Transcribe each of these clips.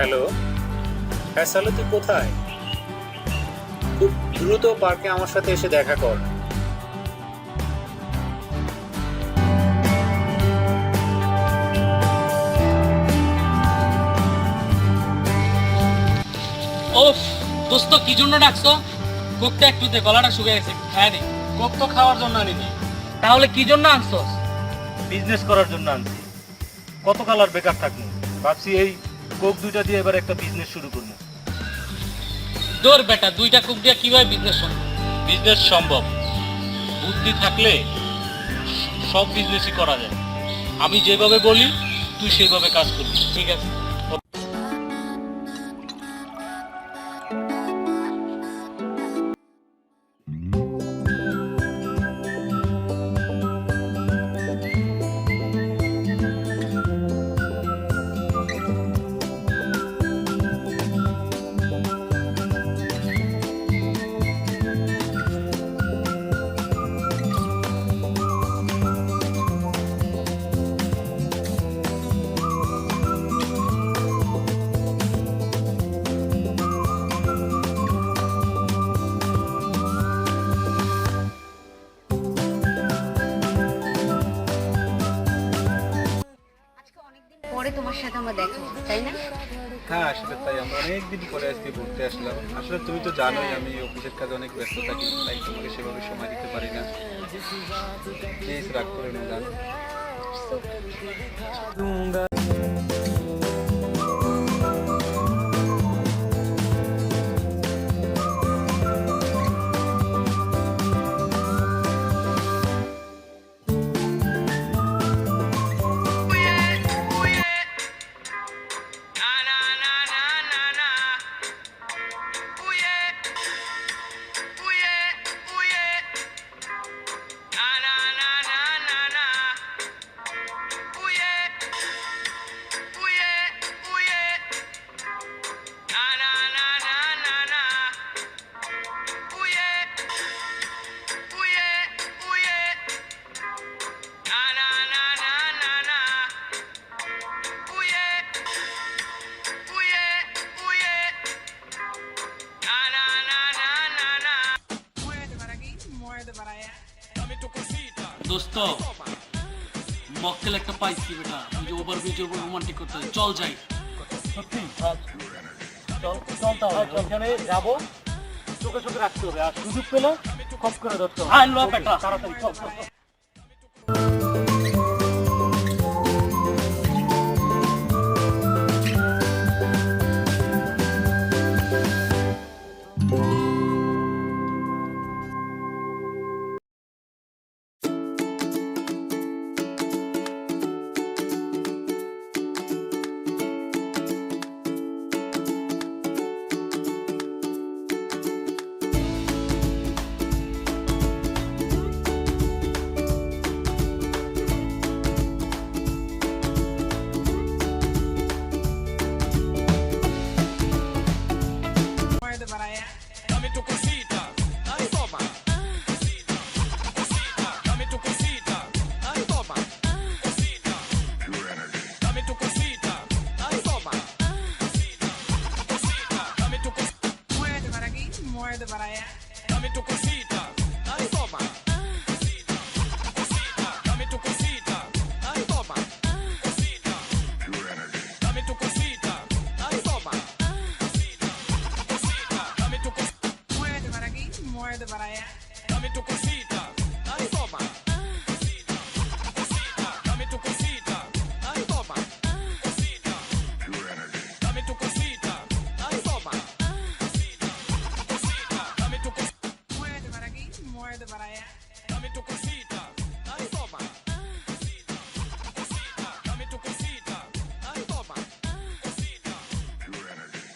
Hello. হ্যাঁ সালো তুই কোথায়? খুব দ্রুত পার্কে আমার সাথে এসে দেখা কর। ওফ দোস্ত কি জন্য ডাকছো? কোকটা একটু দে গলাটা শুকিয়ে গেছে খায় নি কোক তো খাওয়ার জন্য আনিনি। তাহলে কি জন্য আনছস? বিজনেস করার জন্য আনছি। কত কালার বেকার থাকব? ভাবছি এই কোক দুইটা দিয়ে এবার একটা বিজনেস শুরু করব। দৌড় বেটা দুইটা কোক দিয়ে কীভাবে বিজনেস সম্ভব? বিজনেস সম্ভব। বুদ্ধি থাকলে সব বিজনেসই করা যায়। আমি যেভাবে বলি তুই সেভাবে কাজ করবি। ঠিক আছে? পরে তোমার সাথে আমার দেখা হবে তাই না? হ্যাঁ আসলে তাই। আমরা অনেকদিন পরে আজকে ঘুরতে আসলাম। আসলে তুমি তো জানোই আমি অফিসের কাজে অনেক ব্যস্ত থাকি তাই তোমাকে সেভাবে সময় দিতে পারি না। প্লিজ রাগ করে না জান। দোস্ত মক্কেল একটা পাইছি বেটা। আমি যে ওভার ব্রিজের ওভার রোমান্টিক করতে হবে। চল যাই। সত্যি? চল চল তাহলে। ওখানে যাব। চোখে চোখে রাখতে হবে। আর সুযোগ পেলে খপ করে ধরতে হবে। বেটা। তাড়াতাড়ি চল। vete para allá. Dame tu cosita. Ay, toma. Cosita. Cosita. Dame tu cosita. Ay, toma. Ah. Cosita. Dame tu cosita. Ay, toma. Ah. Cosita. Dame tu cosita. Muévete para aquí, muévete para allá. Dame tu cosita. tu cosita, ay, toma. Cosita, cosita, dame tu cosita, ay, toma. Cosita,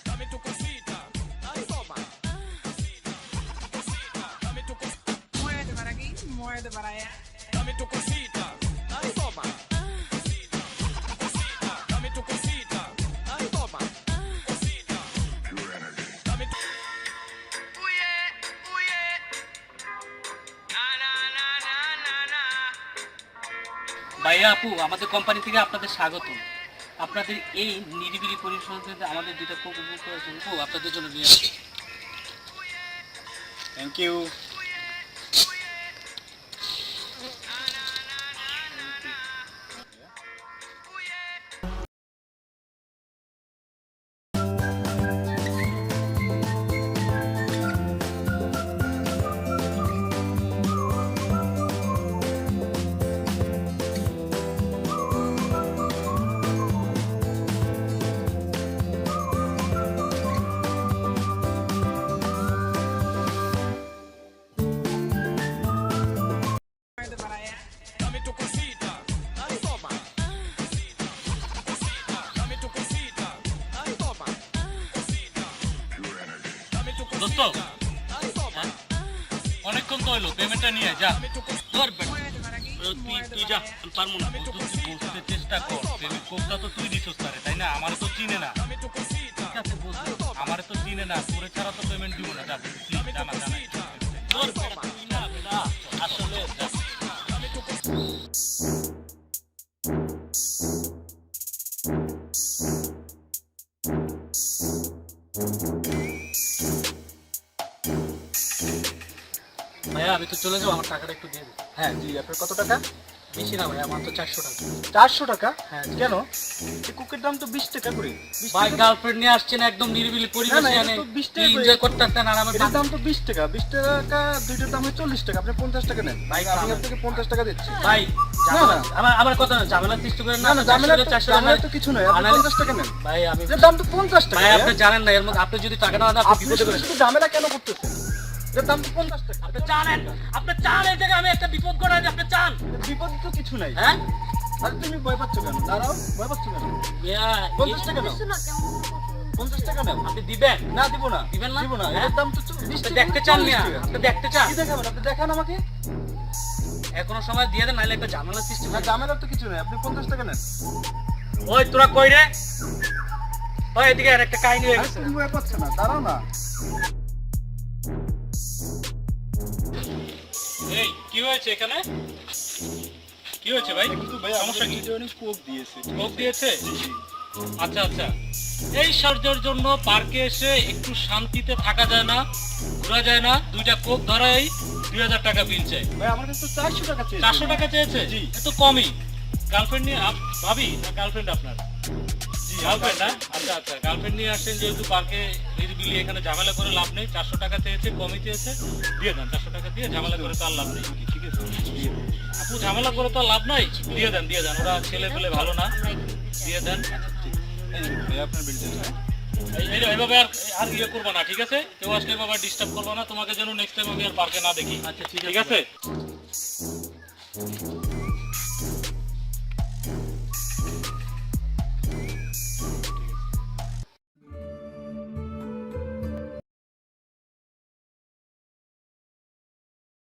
dame tu cosita, ay, toma. Cosita, cosita, dame tu cosita. Muévete para aquí, muévete para allá. Dame tu cosita. ভাইয়া আপু, আমাদের company থেকে আপনাদের স্বাগত আপনাদের এই নিরিবিলি পরিষদে আমাদের দুইটা খুব কোক আপনাদের জন্য নিয়ে আসছি। থ্যাংক ইউ দোস্ত? অনেকক্ষণ তো হইল পেমেন্টটা নিয়ে যা বেটা। তুই তুই যা পারব না বুঝতে চেষ্টা কর পেমেন্ট কোডটা তো তুই দিছিস তারে তাই না আমার তো চিনে না ঠিক আছে বুঝলো আমার তো চিনে না তোরে ছাড়া তো পেমেন্ট দিব না যা প্লিজ জানা জানা বেটা, তুই যা। ভাইয়া আমি তো চলে যাব আমার টাকাটা একটু দিয়ে দিন হ্যাঁ জি আপনার কত টাকা? বেশি না ভাইয়া আমার তো চারশো টাকা। চারশো টাকা? হ্যাঁ কেন? কুকের দাম তো বিশ টাকা করে। ভাই গার্লফ্রেন্ড নিয়ে আসছেন একদম নিরিবিলি পরিবেশে এনে তো 20 টাকা এনজয় করতে পারতেন আর আমার দাম তো বিশ টাকা। বিশ টাকা দুইটার দাম হয় চল্লিশ টাকা। আপনি পঞ্চাশ টাকা নেন। ভাই, আমি আপনাকে পঞ্চাশ টাকা দিচ্ছি। ভাই। আমার আমার কথা না ঝামেলা সৃষ্টি করেন না না ঝামেলা তো- চারশো ঝামেলা তো কিছু নয়। আপনি পঞ্চাশ টাকা নেন। ভাই আমি দাম তো পঞ্চাশ টাকা ভাই আপনি জানেন না এর মধ্যে আপনি যদি টাকা না দেন আপনি ঝামেলা কেন করতেছেন? এটার দাম পঞ্চাশ টাকা। আপনি চান এই জায়গায় আমি একটা বিপদ আপনি চান? বিপদ তো কিছু নাই। হ্যাঁ? আরে তুমি ভয় পাচ্ছ কেন? দাঁড়াও ভয় পাচ্ছ কেন? পঞ্চাশ টাকা পঞ্চাশ টাকা আপনি দিবেন? না দিব না। দিবেন না? দিব না। হ্যাঁ? দাম তো দেখতে চান না আপনি দেখতে চান। কি দেখাবেন? আপনি দেখান আমাকে। এখনও সময় দিয়ে দেন নাহলে একটা ঝামেলা সৃষ্টি না ঝামেলার তো কিছু নাই। আপনি পঞ্চাশ টাকা নেন। ওই তোরা কই রে? ওই এদিকে আর একটা কাহিনী হয়ে গেছে। তুমি ভয় পাচ্ছ না দাঁড়াও না। এই কি হয়েছে এখানে? কি হয়েছে ভাই? কিন্তু ভাই সমস্যা কি? অনেক কোক দিয়েছে। কোক দিয়েছে? আচ্ছা আচ্ছা। এই সার্জার জন্য পার্কে এসে একটু শান্তিতে থাকা যায় না ঘোরা যায় না। দুইটা কোক ধরাই দুই হাজার টাকা বিল চাই। ভাই আমার কাছে চারশো টাকা চেয়েছে। চারশো টাকা চেয়েছে? জি। এ তো কমই। গার্লফ্রেন্ড নিয়ে ভাবি না গার্লফ্রেন্ড আপনার? গার্লফ্রেন্ড না আচ্ছা আচ্ছা গার্লফ্রেন্ড নিয়ে আসছেন যেহেতু পার্কে নিরিবিলি এখানে ঝামেলা করে লাভ নেই চারশো টাকা চেয়েছে কমই চেয়েছে দিয়ে দেন চারশো টাকা দিয়ে ঝামেলা করে তো আর লাভ নেই। ঠিক আছে আপু ঝামেলা করে তো লাভ নাই? দিয়ে দেন দিয়ে দেন ওরা ছেলে পেলে ভালো না। দিয়ে দেন। আপনার বিল হ্যাঁ? এই- এই- এইভাবে আর আর ইয়ে করব না ঠিক আছে? কেউ আসলে এভাবে ডিস্টার্ব করব না তোমাকে যেন নেক্সট টাইম আমি আর পার্কে না দেখি। আচ্ছা ঠিক আছে